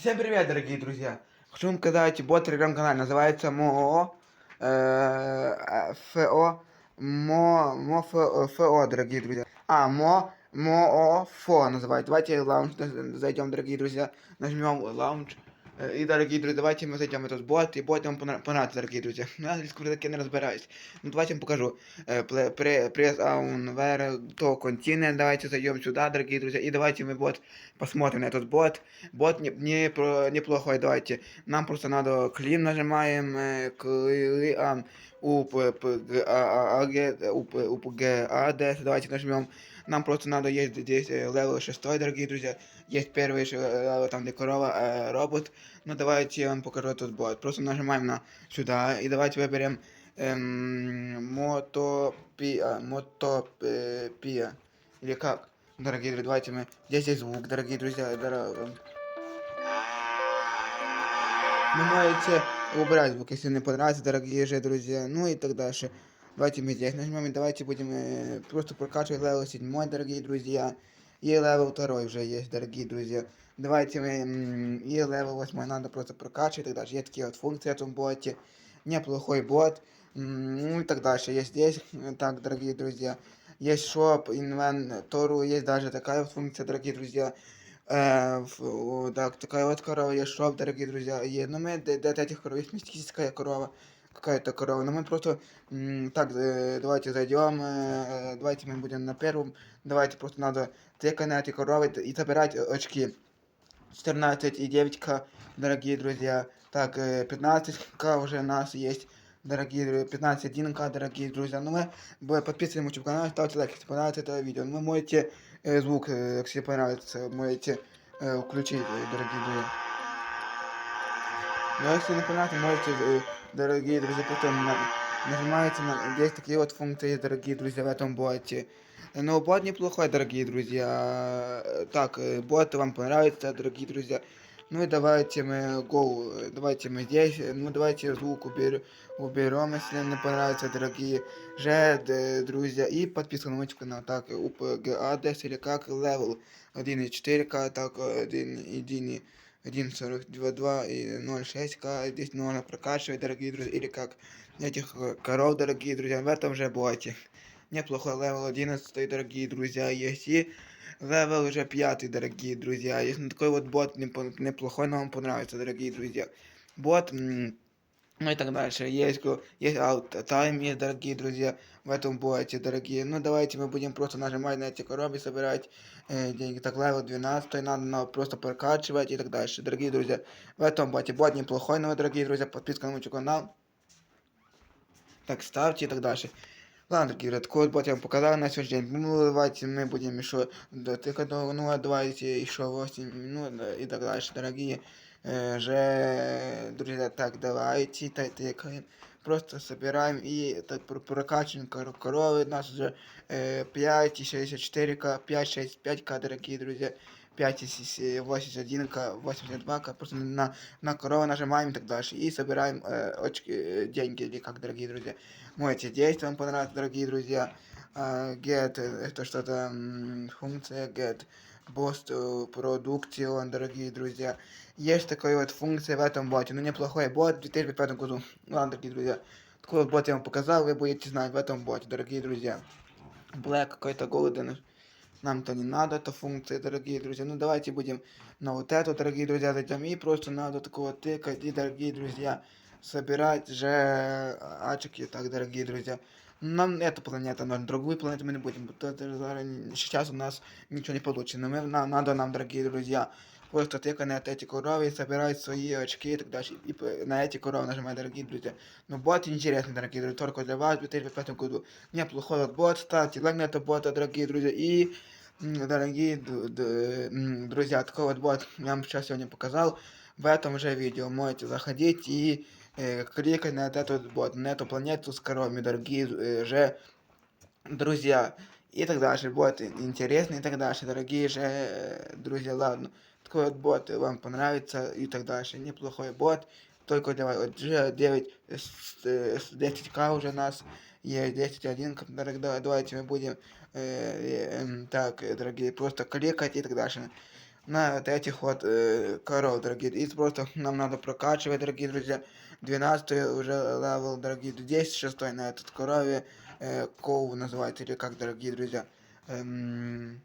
Всем привет, дорогие друзья! Хочу вам сказать, бот в телеграм-канале называется МОО э, ФО МО МО ФО, дорогие друзья. А, МО МОО ФО называется. Давайте лаунж зайдем, дорогие друзья. Нажмем лаунж. Э, И, дорогие друзья, давайте мы зайдем в этот бот, и бот вам понра- понравится, дорогие друзья. На английском языке не разбираюсь. Ну, давайте я вам покажу. Э, пле- пре- Пресс аун вер то континент. Давайте зайдем сюда, дорогие друзья. И давайте мы бот посмотрим на этот бот. Бот не, не про- неплохой, давайте. Нам просто надо клин нажимаем, э, кли, а, у п п г а а а г у п у п г а д давайте нажмем. Нам просто надо есть здесь э, левел 6, дорогие друзья. Есть первый э, левел, там где корова, э, робот. Ну давайте я вам покажу этот бот. Просто нажимаем на сюда и давайте выберем эм, мотопия, мотопия. Или как? Дорогие друзья, давайте мы... Здесь есть звук, дорогие друзья. дор- Вы можете убрать звук, если не понравится, дорогие же друзья. Ну и так дальше. Давайте мы здесь нажмем и давайте будем э, просто прокачивать левел 7, дорогие друзья. И левел 2 уже есть, дорогие друзья. Давайте мы м, и левел 8 надо просто прокачивать и так. Есть такие вот функции в этом боте. Неплохой бот. Ну и так дальше. Есть здесь, э, так, дорогие друзья. Есть шоп, инвентору, есть даже такая вот функция, дорогие друзья. Э, в- о, так, такая вот корова есть шоп, дорогие друзья. И, ну, мы до, этих коров есть мистическая корова. Какая-то корова. Но мы просто... так, э, давайте зайдем. э, давайте мы будем на первом. Давайте просто надо тыкать на эти коровы и забирать э, очки. 14 и 9к, дорогие друзья. Так, э, 15к уже у нас есть. Дорогие друзья, 15 1к, дорогие друзья. Ну, мы б- подписываем YouTube канал, ставьте лайк, если понравится это видео. Ну, Вы можете э, звук, э, если понравится, можете э, включить, э, дорогие друзья. Но если не понравится, можете, э, дорогие друзья, потом на- нажимаете на... Есть такие вот функции, дорогие друзья, в этом боте. Но бот неплохой, дорогие друзья. Э, Так, э, бот вам понравится, дорогие друзья. Ну и давайте мы go, э, давайте мы здесь, э, ну давайте звук убер, уберем, если не понравится, дорогие же друзья. И подписка на мой канал, так, УПГА, или как левел 1.4К, так, 1, 1.42 и 0.6К, здесь нужно прокачивать, дорогие друзья, или как этих э, коров, дорогие друзья, в этом же боте. Неплохой левел 11, дорогие друзья, есть и левел уже 5, дорогие друзья. Есть ну, такой вот бот непо- неплохой, но вам понравится, дорогие друзья. Бот, м, ну и так дальше. Есть, ко- есть out time, есть, дорогие друзья, в этом боте, дорогие. Ну давайте мы будем просто нажимать на эти коробки, собирать э, деньги. Так, левел 12, надо, надо просто прокачивать и так дальше, дорогие друзья. В этом боте бот неплохой, но, дорогие друзья, подписка на мой канал. Так, ставьте и так дальше. Ладно, дорогие друзья, такой вот бот я вам показал на сегодняшний день. Ну, давайте мы будем еще дотыкать, до- ну, а давайте еще 8 минут да, и так дальше, дорогие э, же, друзья. Так, давайте так, тыкаем. Просто собираем и так про- прокачиваем кор- коровы. У нас уже э, 5,64к, 5,65к, дорогие друзья. 5,81к, 82к, просто на, на корову нажимаем и так дальше. И собираем э, очки, э, деньги, или как, дорогие друзья. Можете действия вам понравится, дорогие друзья. А, get, э, это что-то функция get. Boost э, Production, дорогие друзья. Есть такая вот функция в этом боте. Ну, неплохой бот в 2005 году. Ладно, дорогие друзья. Такой вот бот я вам показал, вы будете знать в этом боте, дорогие друзья. Black какой-то Golden. Нам-то не надо эта функция, дорогие друзья. Ну, давайте будем на вот эту, дорогие друзья, зайдем. И просто надо такого тыкать, и, дорогие друзья, собирать же ачки. Так, дорогие друзья. Нам эту планету нужно, другую планету мы не будем. Сейчас у нас ничего не получится. Но мы, на- надо нам, дорогие друзья, просто тыкать на эти коровы и собирать свои очки и так дальше. И на эти коровы нажимать, дорогие друзья. Но бот интересный, дорогие друзья, только для вас в 2005 году. Неплохой бот, ставьте лайк на этот бот, дорогие друзья. И, дорогие друзья, такой вот бот я вам сейчас сегодня показал. В этом же видео можете заходить и э, кликать на этот бот, на эту планету с коровами, дорогие э, же друзья. И так дальше, бот интересный и так дальше, дорогие же э, друзья, ладно. Такой вот бот вам понравится и так дальше. Неплохой бот, только для. Вот же 9, с- э, с 10к уже нас есть 10.1, как- дорогие, давайте мы будем э, э, эм, так, э, дорогие, просто кликать и так дальше. на вот этих вот э, коров, дорогие. И просто нам надо прокачивать, дорогие друзья. 12 уже левел, дорогие, 10 шестой на этот корове. Э, ков называется, или как, дорогие друзья. Эм,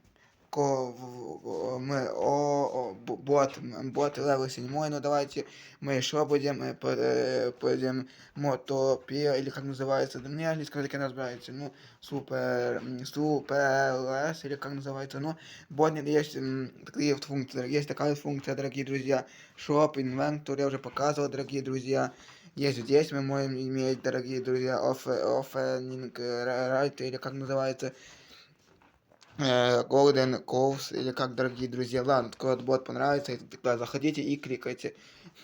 ко, в- мы, о, о, бот, бот левел 7, ну давайте мы еще будем, э, по- э, будем мотопе, или как называется, да мне английском языке называется, ну, супер, супер лес, или как называется, ну, бот есть такие функции, есть такая функция, дорогие друзья, shop, inventor, я уже показывал, дорогие друзья, есть здесь, мы можем иметь, дорогие друзья, off, offering right, или как называется, э, Golden Coves, или как, дорогие друзья, ладно, такой вот бот понравится, тогда заходите и кликайте,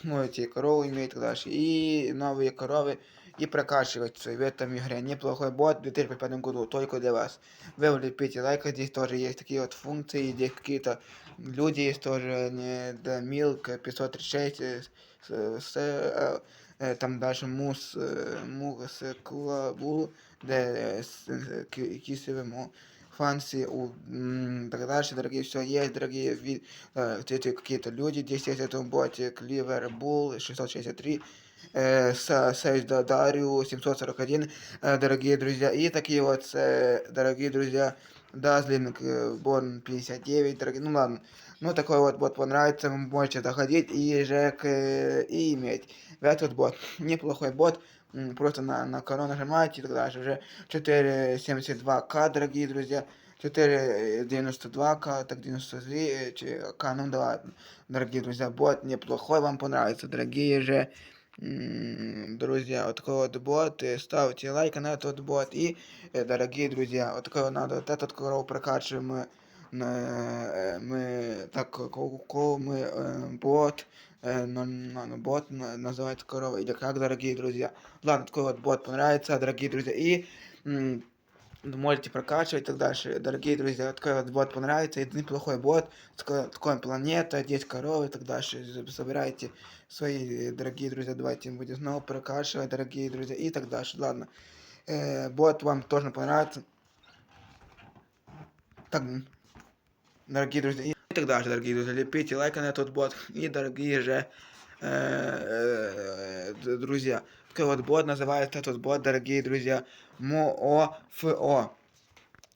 можете корову иметь, так дальше, и новые коровы, и прокачивать в этом игре. Неплохой бот в 2005 году, только для вас. Вы влепите лайк, здесь тоже есть такие вот функции, здесь какие-то люди есть тоже, не да, Milk 536, э, с, с, э, э, там даже мус, э, мус, клабу, де кисевому фанси, у, так дальше, дорогие, все есть, дорогие, ви, э, эти какие-то люди, здесь есть в этом боте Кливер Булл 663, э, Са- Сейдж Да- Дарио 741, э, дорогие друзья, и такие вот, э, дорогие друзья, Дазлинг Борн 59, дорогие, ну ладно, ну такой вот бот понравится, можете заходить и же э, и иметь. Этот бот, неплохой бот, просто на, на корону нажимаете и так дальше, уже 472к, дорогие друзья, 492к, так 93к, ну да ладно, дорогие друзья, бот неплохой, вам понравится, дорогие же м, друзья, вот такой вот бот, э, ставьте лайк на этот бот, и, э, дорогие друзья, вот такой вот надо, вот этот коров прокачиваем мы, на- э, мы, так, ко- мы, э, бот, э, бот на- называется корова, или как, дорогие друзья, ладно, такой вот бот понравится, дорогие друзья, и, можете прокачивать и так дальше. Дорогие друзья, такой вот бот понравится, это неплохой бот, такой, планета, 10 коров и так дальше. Собирайте свои, дорогие друзья, давайте будем снова прокачивать, дорогие друзья, и так дальше. Ладно, Э, бот вам тоже понравится. Так, дорогие друзья, так дальше, дорогие друзья, лепите лайк на этот бот, и, дорогие же э, э, друзья, такой вот бот называется этот бот, дорогие друзья, МОФО.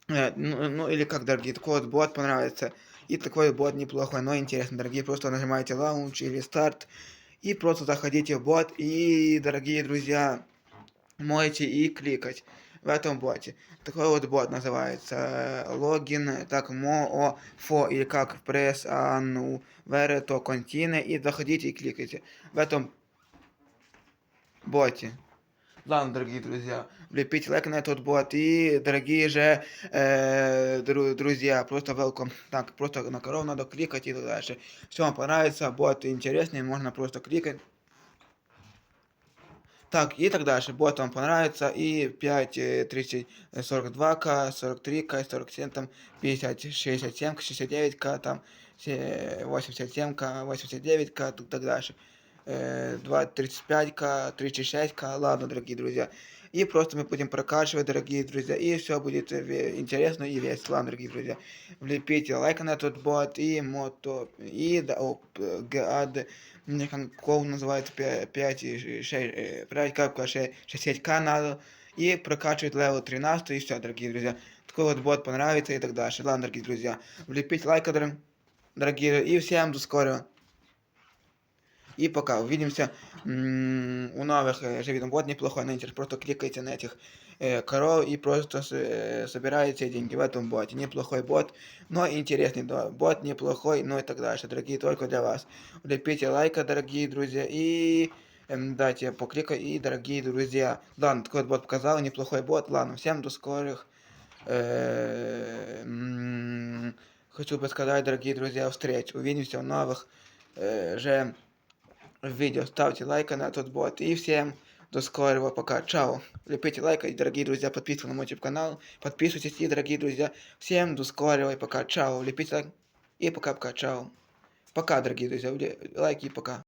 Э, ну, ну или как, дорогие, такой вот бот понравится. И такой бот неплохой, но интересный, дорогие. Просто нажимаете лаунч или старт. И просто заходите в бот. И, дорогие друзья, можете и кликать в этом боте. Такой вот бот называется. э, Логин, так, мо, фо, или как пресс, а, ну, верето, контине. И заходите и кликайте в этом боте. Ладно, дорогие друзья, влепите лайк на этот бот. И, дорогие же э, дру- друзья, просто welcome. Так, просто на корову надо кликать и так дальше. Все вам понравится, бот интересный, можно просто кликать. Так, и так дальше. Бот вам понравится. И 5, э, 30, э, 42к, 43к, 47, там 50, 67к, 69к, там се- 87к, 89к, тут так дальше. Э, 2, 35к, 36к, ладно, дорогие друзья. И просто мы будем прокачивать, дорогие друзья, и все будет э, интересно и весело, дорогие друзья. Влепите лайк на этот бот и мото, и да, о, п- гад, кол называется 5, 6, 5 капка 6к надо. И прокачивать левел 13 и все, дорогие друзья. Такой вот бот понравится и так дальше. Ладно, дорогие друзья. Влепить лайк, дор- дорогие. И всем до скорого. И пока. Увидимся у новых э, же видео. Бот неплохой, на интерес. Просто кликайте на этих э, коров и просто э, собираете деньги в этом боте. Неплохой бот, но интересный да, бот, неплохой, ну и так дальше. Дорогие, только для вас. Влепите лайка, дорогие друзья, и эм, дайте покликать, и дорогие друзья. Ладно, такой вот бот показал, неплохой бот. Ладно, всем до скорых. Э, Хочу бы сказать, дорогие друзья, встреч. Увидимся в новых э, же видео. Ставьте лайк на этот бот. И всем до скорого. Пока. Чао. Лепите лайк. И, дорогие друзья, подписывайтесь на мой YouTube канал. Подписывайтесь. И, дорогие друзья, всем до скорого. И пока. Чао. Лепите лайк. И пока-пока. Чао. Пока, дорогие друзья. Лайки и пока.